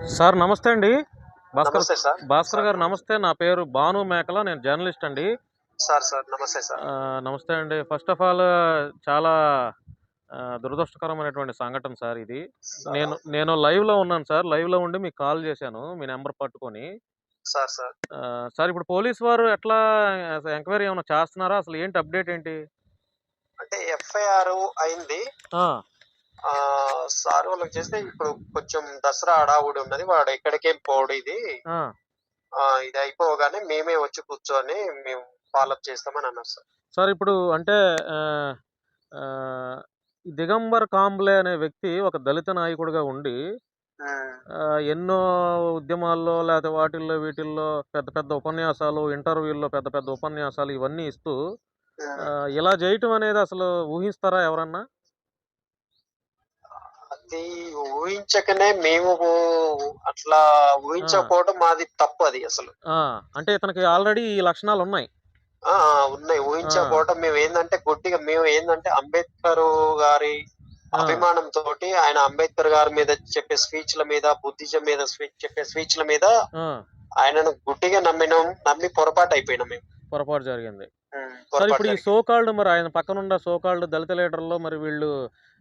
Sir నమస్తే అండి. భాస్కర్ భాస్కర్ గారు నమస్తే. నా పేరు భాను మేకల నేను జర్నలిస్ట్ అండి. సార్ సార్ నమస్తే సార్. నమస్తే అండి. ఫస్ట్ ఆఫ్ ఆల్ చాలా దురదృష్టకరమైనటువంటి సంఘటన సార్ ఇది. నేను నేను live లో ఉన్నాను సార్. Live లో ఉండి మీకు కాల్ చేశాను. మీ నెంబర్ పట్టుకొని. Sir sir. సార్ ఇప్పుడు పోలీస్ వారు ఎట్లా ఎంక్వైరీ ఏమైనా చేస్తున్నారా? అసలు ఏంటి అప్డేట్ ఏంటి? అంటే ఎఫ్ఐఆర్ అయింది. ఆ, సార్ వాళ్ళకి చేస్తే ఇప్పుడు కొంచెం దసరా హడావుడి ఉన్నది వాడు ఎక్కడికేం పోడు ఇది. ఆ, ఇది అయిపోగానే మేమే వచ్చి కూర్చొని మేము ఫాలోఅప్ చేస్తామని అన్నారు సార్ సార్ ఇప్పుడు అంటే ఆ, ఆ, ఈ దిగంబర్ కాంబ్లే అనే వ్యక్తి ఒక దళిత నాయకుడిగా ఉండి ఉమ్, ఆ, ఎన్నో ఉద్యమాల్లో లేకపోతే వాటిల్లో వీటిల్లో పెద్ద పెద్ద ఉపన్యాసాలు ఇంటర్వ్యూల్లో పెద్ద పెద్ద ఉపన్యాసాలు ఇవన్నీ ఇస్తూ ఉమ్. ఆ, ఇలా చేయటం అనేది అసలు ఊహిస్తారా ఎవరన్నా అది ఊహించకనే మేము అట్లా ఊహించకపోవడం మాది తప్పు అది అసలు. అంటే ఇతనికి ఆల్రెడీ ఈ లక్షణాలు ఉన్నాయి. ఆ ఉన్నాయి. ఊహించకపోవడం మేము ఏంటంటే గుడ్డిగా మేము ఏంటంటే అంబేద్కర్ గారి అభిమానం తోటి ఆయన అంబేద్కర్ గారి మీద చెప్పే స్పీచ్ల మీద బుద్ధిజం మీద స్పీచ్ చెప్పే స్పీచ్ల మీద ఆయనను గుడ్డిగా నమ్మినాం. నమ్మి పొరపాటు అయిపోయినాం మేము. పొరపాటు జరిగింది. ఇప్పుడు ఈ జరిగింది. సోకాల్డ్ మరి ఆయన పక్కనున్న సోకాల్డ్ దళిత లీడర్లో మరి వీళ్ళు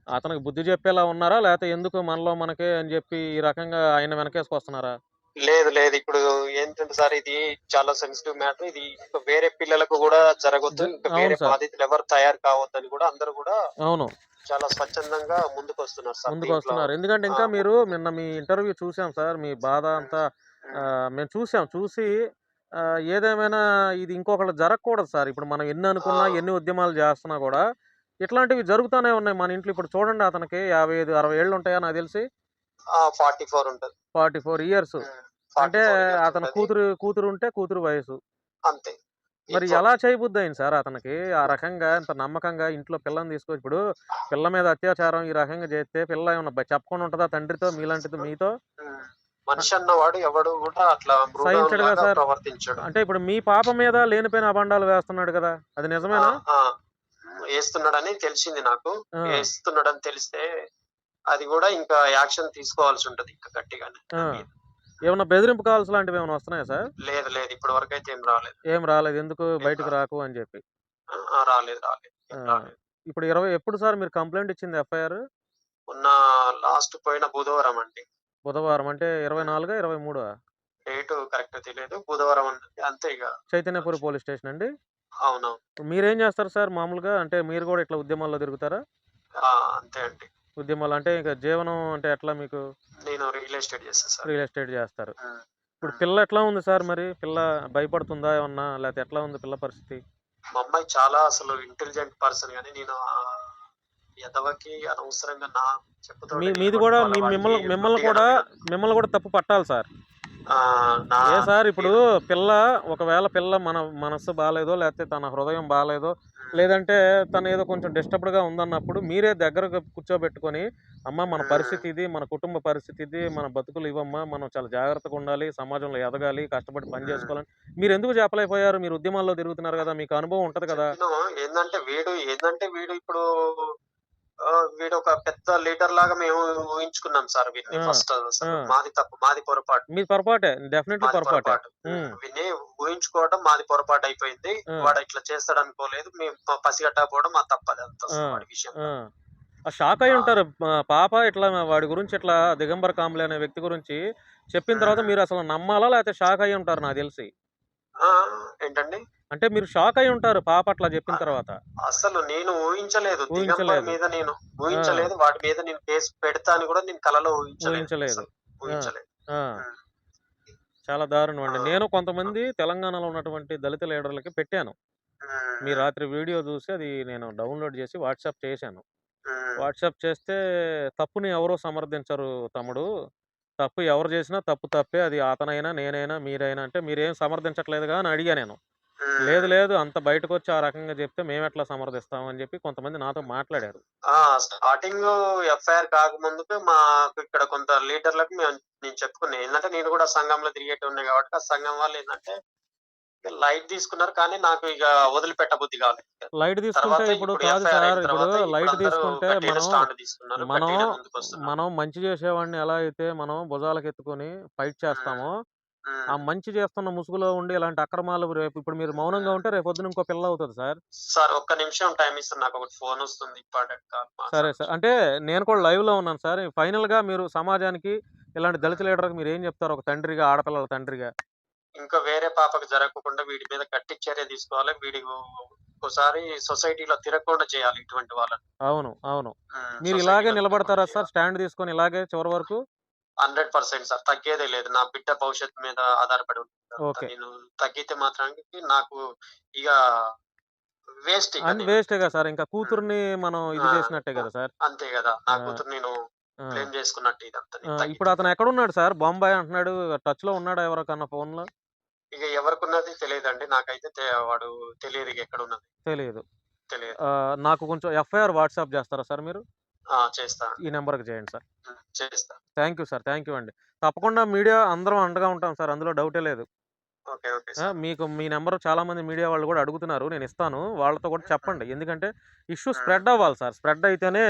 అతనికి బుద్ధి చెప్పేలా ఉన్నారా? లేకపోతే ఎందుకు మనలో మనకే అని చెప్పి ఈ రకంగా ఆయన వెనకేసుకొస్తున్నారా? లేదు లేదు. ఇప్పుడు ఏంటంటే సార్ ఇది చాలా సెన్సిటివ్ మ్యాటర్ ఇది ఇంకా వేరే పిల్లలకు కూడా జరగొద్దు. ఇంకా వేరే. బాధితులు ఎవరు తయారు కావద్దని కూడా అందరూ కూడా అవును. చాలా స్వచ్ఛందంగా ముందుకు వస్తున్నారు సార్ ముందుకు. వస్తున్నారు ఎందుకంటే ఇంకా. మీరు నిన్న మీ ఇంటర్వ్యూ చూసాం సార్. మీ బాధ అంతా మేము చూసాం. చూసి ఏదేమైనా ఇది ఇంకొకళ్ళు జరగకూడదు సార్. ఇప్పుడు మనం ఎన్ని అనుకున్నా. ఎన్ని ఉద్యమాలు చేస్తున్నా కూడా ఇట్లాంటివి జరుగుతూనే ఉన్నాయి మన ఇంట్లో. ఇప్పుడు చూడండి అతనికి యాభై ఐదు అరవై ఏళ్ళు ఉంటాయా నాకు తెలిసి? ఫార్టీ ఫోర్ ఉంటుంది. ఫార్టీ ఫోర్ ఇయర్స్ అంటే 44 years అతని. కూతురు కూతురు ఉంటే కూతురు వయసు. అంతే. మరి ఎలా చేయబుద్ధి అయింది సార్ అతనికి? ఆ రకంగా ఇంత నమ్మకంగా ఇంట్లో పిల్లని తీసుకొచ్చి ఇప్పుడు పిల్ల మీద అత్యాచారం ఈ రకంగా చేస్తే పిల్ల ఏమన్నా చెప్పకుండా ఉంటుందా తండ్రితో మీలాంటిది మీతో? మనిషి అన్నవాడు ఎవడు కూడా అట్లా. ప్రవర్తించడు. అంటే ఇప్పుడు మీ పాప మీద లేనిపోయిన అబండాలు వేస్తున్నాడు కదా. అది నిజమేనా? వేస్తున్నాడని తెలిసింది నాకు. వేస్తున్నాడని తెలిస్తే అది కూడా ఇంకా యాక్షన్ తీసుకోవాల్సి ఉంటది ఇంకా గట్టిగానే. ఆ. ఏమన్నా బెదిరింపు కాల్స్ లాంటివి ఏమైనా వస్తున్నాయా సార్? లేదు లేదు. ఇప్పటి వరకు అయితే ఏం రాలేదు. ఏం రాలేదు. ఎందుకు బయటకు రాకు అని చెప్పి. రాలేదు రాలేదు. ఇప్పుడు ఇరవై ఎప్పుడు సార్ మీరు కంప్లైంట్ ఇచ్చింది ఎఫ్ఐఆర్? మొన్న లాస్ట్ పోయిన బుధవారం అండి. బుధవారం అంటే ఇరవై నాలుగా ఇరవై మూడు డేట్ కరెక్ట్ తెలియదు బుధవారం అంతే ఇక. చైతన్యపురి పోలీస్ స్టేషన్ అండి. అవునవును. మీరేం చేస్తారు సార్ మామూలుగా? అంటే మీరు కూడా ఇట్లా ఉద్యమాల్లో తిరుగుతారా? ఆ, అంతే అండి. ఉద్యమాలు అంటే ఇంకా జీవనం అంటే ఎట్లా మీకు? నేను రియల్ ఎస్టేట్ చేస్తాను సార్. రియల్ ఎస్టేట్ చేస్తారు. ఇప్పుడు పిల్ల ఎట్లా ఉంది సార్ మరి? పిల్ల భయపడుతుందా ఏమన్నా? లేకపోతే ఎట్లా ఉంది పిల్ల పరిస్థితి? మా అమ్మాయి చాలా అసలు ఇంటెలిజెంట్ పర్సన్ కానీ నేను ఆ ఎదవకి అనవసరంగా నా చెప్పుతో మీ మీది కూడా మీ మిమ్మల్ని మిమ్మల్ని కూడా మిమ్మల్ని కూడా తప్పు పట్టాలి సార్. ఏ సార్ ఇప్పుడు పిల్ల ఒకవేళ పిల్ల మన మనసు బాగాలేదో లేకపోతే తన హృదయం బాగాలేదో లేదంటే తను ఏదో కొంచెం డిస్టర్బ్డ్గా ఉందన్నప్పుడు మీరే దగ్గర కూర్చోబెట్టుకొని అమ్మ మన పరిస్థితి ఇది మన కుటుంబ పరిస్థితి ఇది మన బతుకులు ఇవమ్మా మనం చాలా జాగ్రత్తగా ఉండాలి సమాజంలో ఎదగాలి కష్టపడి పని చేసుకోవాలని మీరు ఎందుకు చెప్పలేకపోయారు? మీరు ఉద్యమాల్లో తిరుగుతున్నారు కదా మీకు అనుభవం ఉంటది కదా. ఏంటంటే వీడు ఏంటంటే వీడు ఇప్పుడు వీడు ఒక పెద్ద లీడర్ లాగా మేము ఊహించుకున్నాం సార్ వీడిని ఫస్ట్. మాది తప్పు మాది పొరపాటు. మీ పొరపాటే డెఫినెట్లీ పొరపాటే. వీడిని ఊహించుకోవడం మాది పొరపాటు అయిపోయింది. వాడు ఇట్లా చేస్తాడు అనుకోలేదు. మేము పసిగట్టకపోవడం మా తప్పది అంత. వాడి విషయం. షాక్ అయి ఉంటారు. పాప ఇట్లా వాడి గురించి ఇట్లా దిగంబర్ కాంబ్లే అనే వ్యక్తి గురించి చెప్పిన తర్వాత మీరు అసలు నమ్మాలా లేకపోతే షాక్ అయి ఉంటారు నాకు తెలిసి? ఆ, ఏంటండి? అంటే మీరు షాక్ అయి ఉంటారు పాప అట్లా చెప్పిన తర్వాత. అసలు నేను ఊహించలేదు. ఊహించలేదు. దిగంబర్ మీద నేను ఊహించలేదు. వాటి మీద నేను కేసు పెడతా అని కూడా నేను కలలో ఊహించలేదు. ఊహించలేదు. చాలా దారుణం అండి. నేను కొంతమంది తెలంగాణలో ఉన్నటువంటి దళిత లీడర్లకి పెట్టాను. మీ రాత్రి వీడియో చూసి అది నేను డౌన్లోడ్ చేసి వాట్సాప్ చేశాను. వాట్సాప్ చేస్తే తప్పుని ఎవరో సమర్థించరు తమ్ముడు. తప్పు ఎవరు చేసినా తప్పు తప్పే. అది అతనైనా నేనైనా మీరైనా అంటే మీరేం సమర్థించట్లేదుగా అని అడిగా నేను. లేదు లేదు. అంత బయటకు వచ్చి ఆ రకంగా చెప్తే మేము ఎట్లా సమర్థిస్తాం అని చెప్పి కొంతమంది నాతో మాట్లాడారు. ఆ స్టార్టింగ్ ఎఫ్ఐఆర్ కాకముందుకు మాకు ఇక్కడ కొంత లీడర్లకు మేము నేను చెప్పుకున్నాను ఏంటంటే నేను కూడా సంఘంలో తిరిగేటి ఉన్నాయి కాబట్టి ఆ సంఘం వాళ్ళు ఏంటంటే లైట్ తీసుకున్నారు కానీ నాకు ఇక వదిలిపెట్టబుద్ధి కాలేదు. లైట్ తీసుకుంటే ఇప్పుడు కాదు సార్. ఇప్పుడు లైట్ తీసుకుంటే మనం మనం మంచి చేసేవాడిని ఎలా అయితే మనం భుజాలకు ఎత్తుకొని ఫైట్ చేస్తామో ఆ. మంచి చేస్తున్న ముసుగులో ఉండి ఇలాంటి అక్రమాలు రేపు ఇప్పుడు మీరు మౌనంగా ఉంటే రేపు పొద్దున ఇంకో పిల్ల అవుతుంది సార్. సార్ ఒక్క నిమిషం టైం ఇస్తారు నాకు ఒకటి ఫోన్ వస్తుంది. సరే. సార్ అంటే నేను కూడా లైవ్లో ఉన్నాను సార్. ఫైనల్గా మీరు సమాజానికి ఇలాంటి దళిత లీడర్కి మీరు ఏం చెప్తారు? ఒక తండ్రిగా ఆడపిల్లల తండ్రిగా? ఇంకా వేరే పాపకు జరగకుండా వీడి మీద గట్టి చర్య తీసుకోవాలి. వీడి ఒకసారి సొసైటీలో తిరగకుండా చేయాలి ఇటువంటి వాళ్ళని. అవును అవును. మీరు ఇలాగే నిలబడతారా సార్? స్టాండ్ తీసుకొని ఇలాగే చివరి వరకు? Hundred percent sir. తగ్గేదే లేదు. నా బిడ్డ భవిష్యత్తు మీద ఆధారపడి ఉంది ఓకే. నేను తగ్గితే మాత్రానికి నాకు ఇక వేస్ట్ వేస్టే కదా సార్. ఇంకా కూతుర్ని మనం ఇది చేసినట్టే కదా సార్. అంతే కదా. నా. కూతురు నేను. క్లెయిమ్ చేసుకున్నట్టు ఇదంతా ఇప్పుడు అతను ఎక్కడ ఉన్నాడు సార్? బొంబాయి అంటున్నాడు. టచ్లో ఉన్నాడా ఎవరికన్నా ఫోన్లో ఇక ఎవరికున్నది తెలియదండి. నాకైతే వాడు తెలియదు ఇక ఎక్కడ ఉన్నది తెలియదు. తెలియదు నాకు కొంచెం ఎఫ్ఐఆర్ వాట్సాప్ చేస్తారా సార్ మీరు? చేస్తా. ఈ నెంబర్కి చేయండి సార్. చేస్తా. Thank you sir. Thank you అండి. తప్పకుండా మీడియా అందరం అండగా ఉంటాం సార్. అందులో డౌటే లేదు. మీకు మీ నెంబర్ చాలా మంది మీడియా వాళ్ళు కూడా అడుగుతున్నారు. నేను ఇస్తాను. వాళ్ళతో కూడా చెప్పండి. ఎందుకంటే ఇష్యూ స్ప్రెడ్ అవ్వాలి సార్. స్ప్రెడ్ అయితేనే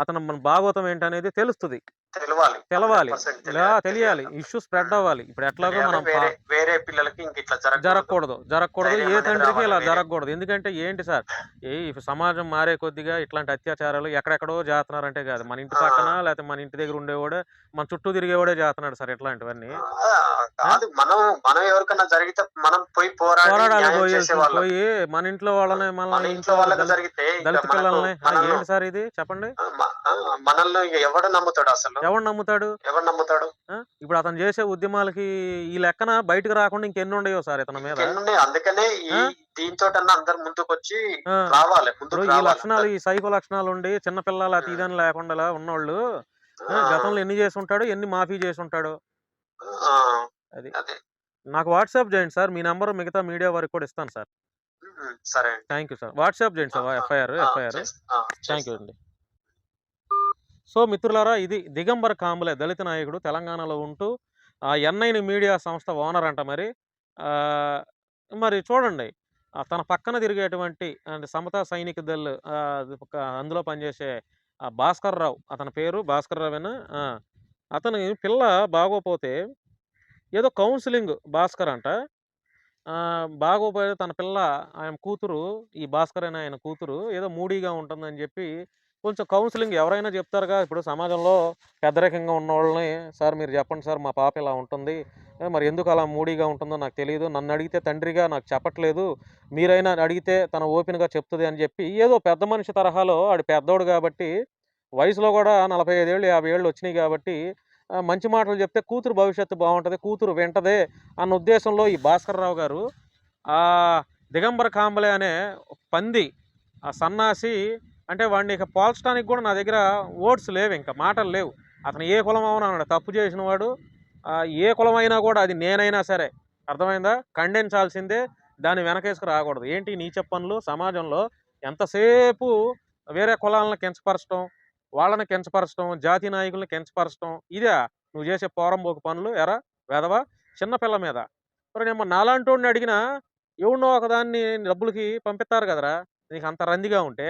అతను మన భాగవతం ఏంటనేది తెలుస్తుంది. తెలవాలి. తెలవాలి. 100% ఇలా తెలియాలి. ఇష్యూ స్ప్రెడ్ అవ్వాలి. ఇప్పుడు ఎట్లాగో. మనం వేరే పిల్లలకి ఇట్లా జరగకూడదు. జరగకూడదు. ఏ తండ్రికి ఇలా. జరగకూడదు. ఎందుకంటే ఏంటి సార్? ఏ సమాజం మారే కొద్దిగా ఇట్లాంటి అత్యాచారాలు ఎక్కడెక్కడో చేస్తున్నారంటే కాదు. మన ఇంటి. పక్కన లేకపోతే మన ఇంటి దగ్గర ఉండేవాడే మన చుట్టూ తిరిగేవాడే చేస్తున్నాడు సార్ ఇట్లాంటివన్నీ. కాదు. మనం మనం ఎవరికన్నా జరిగితే మనం పోయి పోరాడి పోరాడాలి పోయి. మన ఇంట్లో వాళ్ళని మన ఇంట్లో వాళ్ళకి దళిత- జరిగితే దళిత పిల్లల్ని ఏంటి సార్ ఇది? చెప్పండి. మనల్ని ఎవడు నమ్ముతాడు అసలు? ఎవడు నమ్ముతాడు ఎవడు నమ్ముతాడు? ఇప్పుడు అతను చేసే ఉద్యమాలకి ఈ లెక్కన బయటకు రాకుండా ఇంకెన్ని ఉండయో సార్ ఇతని మీద. అందుకనే? దీంతో అందరు ముందుకు వచ్చి. రావాలి ఈ లక్షణాలు ఈ సైకో లక్షణాలు ఉండి చిన్నపిల్లల. తీదని లేకుండా ఉన్నోళ్ళు గతంలో ఎన్ని చేసి ఉంటాడు ఎన్ని మాఫీ చేసి ఉంటాడు అది. నాకు వాట్సాప్ చేయండి సార్ మీ నెంబర్ మిగతా మీడియా వారికి కూడా ఇస్తాను సార్ సరే. థ్యాంక్ యూ సార్ వాట్సాప్ చేయండి sir FIR FIR thank you. అండి సో మిత్రులారా ఇది దిగంబర కాంబులే దళిత నాయకుడు తెలంగాణలో ఉంటూ ఆ ఎన్ఐని మీడియా సంస్థ ఓనర్ అంట మరి. మరి చూడండి తన పక్కన తిరిగేటువంటి అంటే సమతా సైనిక దళ్ అందులో పనిచేసే ఆ భాస్కర్ రావు అతని పేరు భాస్కర్ రావేనా అతని పిల్ల బాగోపోతే ఏదో కౌన్సిలింగ్ భాస్కర్ అంట. బాగోపోయే బాగోపోతే తన పిల్ల ఆయన కూతురు ఈ భాస్కర్ అయిన ఆయన కూతురు ఏదో మూడీగా ఉంటుందని చెప్పి కొంచెం కౌన్సిలింగ్ ఎవరైనా చెప్తారుగా. ఇప్పుడు సమాజంలో పెద్దరికంగా ఉన్న వాళ్ళని సార్ మీరు చెప్పండి సార్ మా పాప ఇలా ఉంటుంది. మరి ఎందుకు అలా మూడీగా ఉంటుందో నాకు తెలియదు నన్ను అడిగితే తండ్రిగా నాకు చెప్పట్లేదు. మీరైనా అడిగితే తన ఓపెన్గా చెప్తుంది అని చెప్పి ఏదో పెద్ద మనిషి తరహాలో ఆడు పెద్దోడు కాబట్టి వయసులో కూడా నలభై ఐదేళ్ళు యాభై ఏళ్ళు వచ్చినాయి కాబట్టి మంచి మాటలు చెప్తే కూతురు భవిష్యత్తు బాగుంటుంది కూతురు వింటదే అన్న ఉద్దేశంలో ఈ భాస్కర్రావు గారు దిగంబర కాంబలే అనే పంది ఆ సన్నాసి అంటే వాడిని ఇక పోల్చడానికి కూడా నా దగ్గర ఓట్స్ లేవు ఇంకా మాటలు లేవు. అతను ఏ కులం అవునా అన్నాడు తప్పు చేసిన వాడు ఏ కులం అయినా కూడా అది నేనైనా సరే అర్థమైందా? ఖండించాల్సిందే దాన్ని వెనకేసుకు రాకూడదు. ఏంటి ఈ నీచ పనులు సమాజంలో ఎంతసేపు వేరే కులాలను కించపరచడం వాళ్ళని కించపరచడం జాతి నాయకుల్ని కించపరచడం ఇదే నువ్వు చేసే పోరంబోకు పనులు ఎరా వెదవా చిన్నపిల్ల మీద. మరి నేను నాలాంటి వాడిని అడిగినా ఎవడో ఒకదాన్ని డబ్బులకి పంపిస్తారు కదరా నీకు అంత రందిగా ఉంటే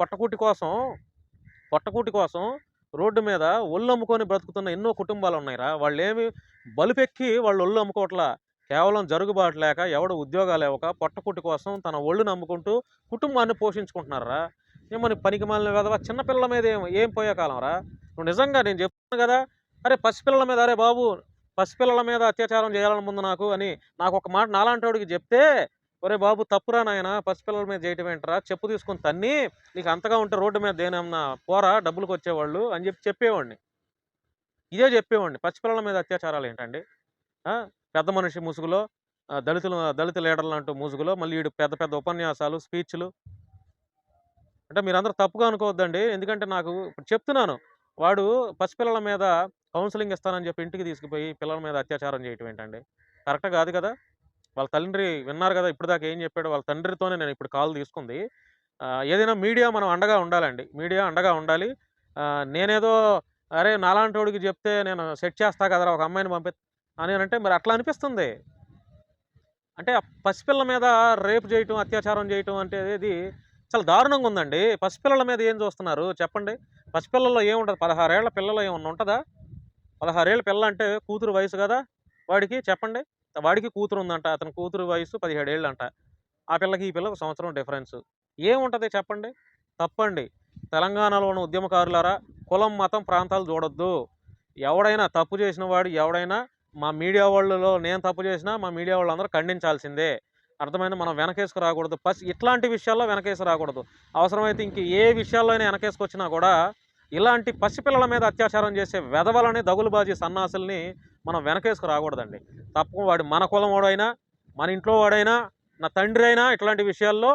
పొట్టకూటి కోసం పొట్టకూటి కోసం రోడ్డు మీద ఒళ్ళు అమ్ముకొని బ్రతుకుతున్న ఎన్నో కుటుంబాలు ఉన్నాయిరా. వాళ్ళు ఏమి బలుపెక్కి వాళ్ళు ఒళ్ళు అమ్ముకోవట్లా. కేవలం జరుగుబాటు లేక ఎవడు ఉద్యోగాలు ఇవ్వక పొట్టకూటి కోసం తన ఒళ్ళు అమ్ముకుంటూ కుటుంబాన్ని పోషించుకుంటున్నారా? ఏమని పనికి మాలిన కదవా చిన్నపిల్లల మీద ఏం ఏం పోయే కాలంరా నువ్వు నిజంగా నేను చెప్తున్నాను కదా అరే పసిపిల్లల మీద అరే బాబు పసిపిల్లల మీద అత్యాచారం చేయాలని ముందు నాకు అని నాకు ఒక మాట నాలాంటి వాడికి చెప్తే ఒరే బాబు తప్పురా నాయన పసిపిల్లల మీద చేయటం ఏంటరా? చెప్పు తీసుకొని తన్ని నీకు అంతగా ఉంటే రోడ్డు మీద దేనేమన్నా పోరా డబ్బులకు వచ్చేవాళ్ళు అని చెప్పి చెప్పేవాడిని. ఇదే చెప్పేవాడిని. పసిపిల్లల మీద అత్యాచారాలు ఏంటండి? పెద్ద మనిషి ముసుగులో దళితులు దళిత లీడర్లు అంటూ ముసుగులో మళ్ళీ వీడు పెద్ద పెద్ద ఉపన్యాసాలు స్పీచ్లు. అంటే మీరందరూ తప్పుగా అనుకోవద్దండి. ఎందుకంటే నాకు ఇప్పుడు చెప్తున్నాను. వాడు పసిపిల్లల మీద కౌన్సిలింగ్ ఇస్తానని చెప్పి ఇంటికి తీసుకుపోయి పిల్లల మీద అత్యాచారం చేయటం ఏంటండి? కరెక్ట్ కాదు కదా? వాళ్ళ తండ్రి విన్నారు కదా! ఇప్పుడు దాకా ఏం చెప్పాడు? వాళ్ళ తండ్రితోనే నేను ఇప్పుడు కాల్ తీసుకుంది. ఏదైనా మీడియా మనం అండగా ఉండాలండి. మీడియా అండగా ఉండాలి. నేనేదో అరే నాలాంటి చెప్తే నేను సెట్ చేస్తా కదరా ఒక అమ్మాయిని పంపి అని అంటే మరి అట్లా అనిపిస్తుంది. అంటే పసిపిల్ల మీద రేపు చేయటం అత్యాచారం చేయటం అంటే ఇది చాలా దారుణంగా ఉందండి. పసిపిల్లల మీద ఏం చూస్తున్నారు? చెప్పండి. పసిపిల్లల్లో ఏముంటుంది? పదహారేళ్ళ పిల్లలు ఏమన్నా ఉంటుందా? పదహారేళ్ళ పిల్ల అంటే కూతురు వయసు కదా! వాడికి చెప్పండి. వాడికి కూతురు ఉందంట అతని కూతురు వయసు పదిహేడేళ్ళు అంట ఆ పిల్లకి ఈ పిల్లకి సంవత్సరం డిఫరెన్స్. ఏముంటుంది చెప్పండి? తప్పండి. తెలంగాణలో ఉన్న ఉద్యమకారులారా కులం మతం ప్రాంతాలు చూడొద్దు. ఎవడైనా తప్పు చేసిన వాడు ఎవడైనా మా మీడియా వాళ్ళలో నేను తప్పు చేసినా మా మీడియా వాళ్ళందరూ ఖండించాల్సిందే. అర్థమైంది? మనం వెనకేసుకు రాకూడదు. పసి ఇట్లాంటి విషయాల్లో వెనకేసి రాకూడదు. అవసరమైతే ఇంక ఏ విషయాల్లో అయినా వెనకేసుకొచ్చినా కూడా ఇలాంటి పసిపిల్లల మీద అత్యాచారం చేసే వెధవలని దగులుబాజీ సన్నాసుల్ని మనం వెనకేసుకు రాకూడదండి. తప్ప వాడు మన కులం వాడైనా మన ఇంట్లో వాడైనా నా తండ్రి అయినా ఇట్లాంటి విషయాల్లో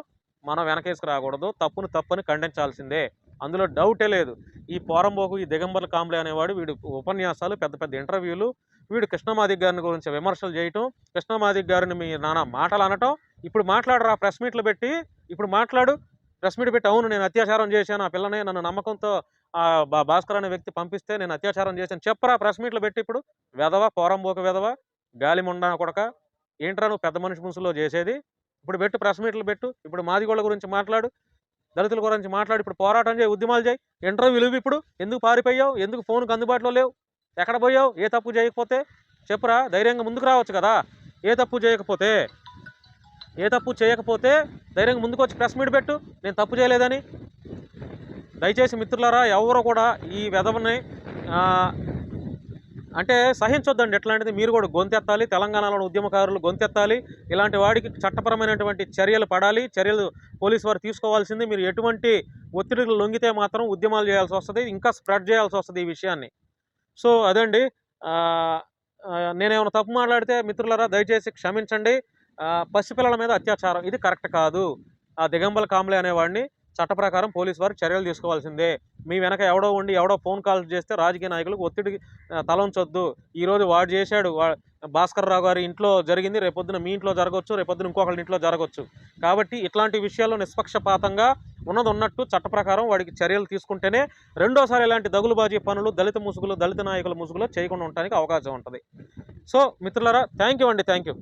మనం వెనకేసుకు రాకూడదు. తప్పును తప్పని ఖండించాల్సిందే. అందులో డౌటే లేదు. ఈ పోరంబోకు ఈ దిగంబర్ల కాంబ్లే అనేవాడు వీడు ఉపన్యాసాలు పెద్ద పెద్ద ఇంటర్వ్యూలు వీడు కృష్ణమాదిక్ గారిని గురించి విమర్శలు చేయటం కృష్ణమాదిక్ గారిని మీ నానా మాటలు అనటం ఇప్పుడు మాట్లాడరా ప్రెస్ మీట్లు పెట్టి ఇప్పుడు మాట్లాడు ప్రెస్ మీట్ పెట్టి అవును నేను అత్యాచారం చేశాను ఆ పిల్లనే నన్ను నమ్మకంతో భాస్కర్ అనే వ్యక్తి పంపిస్తే నేను అత్యాచారం చేశాను. చెప్పరా ప్రెస్ మీట్లు పెట్టి ఇప్పుడు? వెధవ? పోరంబోక వెధవ? గాలి ముండా కొడక? ఏంట్రా నువ్వు పెద్ద మనిషి ముసులో చేసేది? ఇప్పుడు పెట్టు ప్రెస్ మీట్లు పెట్టు. ఇప్పుడు మాదిగోళ్ళ గురించి మాట్లాడు. దళితుల గురించి మాట్లాడు. ఇప్పుడు పోరాటం చేయి ఉద్యమాలు చేయి. ఇంటర్వ్యూ విలువ ఇప్పుడు. ఎందుకు పారిపోయావు? ఎందుకు ఫోన్కి అందుబాటులో లేవు? ఎక్కడ పోయావు? ఏ తప్పు చేయకపోతే? చెప్పురా ధైర్యంగా ముందుకు రావచ్చు కదా? ఏ తప్పు చేయకపోతే? ఏ తప్పు చేయకపోతే ధైర్యంగా ముందుకు వచ్చి ప్రెస్ మీట్ పెట్టు. నేను తప్పు చేయలేదని. దయచేసి మిత్రులారా ఎవరు కూడా ఈ వెధవని అంటే సహించొద్దండి. ఎట్లాంటిది? మీరు కూడా గొంతెత్తాలి. తెలంగాణలో ఉద్యమకారులు గొంతెత్తాలి. ఇలాంటి వాడికి చట్టపరమైనటువంటి చర్యలు పడాలి. చర్యలు పోలీసు వారు తీసుకోవాల్సింది. మీరు ఎటువంటి ఒత్తిడికి లొంగితే మాత్రం ఉద్యమాలు చేయాల్సి వస్తుంది. ఇంకా స్ప్రెడ్ చేయాల్సి వస్తుంది ఈ విషయాన్ని. సో అదండి. నేనేమైనా తప్పు మాట్లాడితే మిత్రులారా దయచేసి క్షమించండి. పసిపిల్లల మీద అత్యాచారం. ఇది కరెక్ట్ కాదు. ఆ దిగంబల కాంబ్లే అనేవాడిని చట్ట ప్రకారం పోలీసు వారు చర్యలు తీసుకోవాల్సిందే. మీ వెనక ఎవడో ఉండి ఎవడో ఫోన్ కాల్ చేస్తే రాజకీయ నాయకులకు ఒత్తిడి తలంచొద్దు ఈరోజు వాడు చేశాడు వా భాస్కర్ రావు గారి ఇంట్లో జరిగింది రేపొద్దున మీ ఇంట్లో జరగవచ్చు రేపొద్దున ఇంకొకరి ఇంట్లో జరగవచ్చు కాబట్టి ఇట్లాంటి విషయాల్లో నిష్పక్షపాతంగా ఉన్నది ఉన్నట్టు చట్ట ప్రకారం వాడికి చర్యలు తీసుకుంటేనే రెండోసారి ఇలాంటి దగులుబాజీ పనులు దళిత ముసుగులు దళిత నాయకుల ముసుగులో చేయకుండా ఉండడానికి అవకాశం ఉంటుంది. సో మిత్రులారా థ్యాంక్ యూ అండి థ్యాంక్ యూ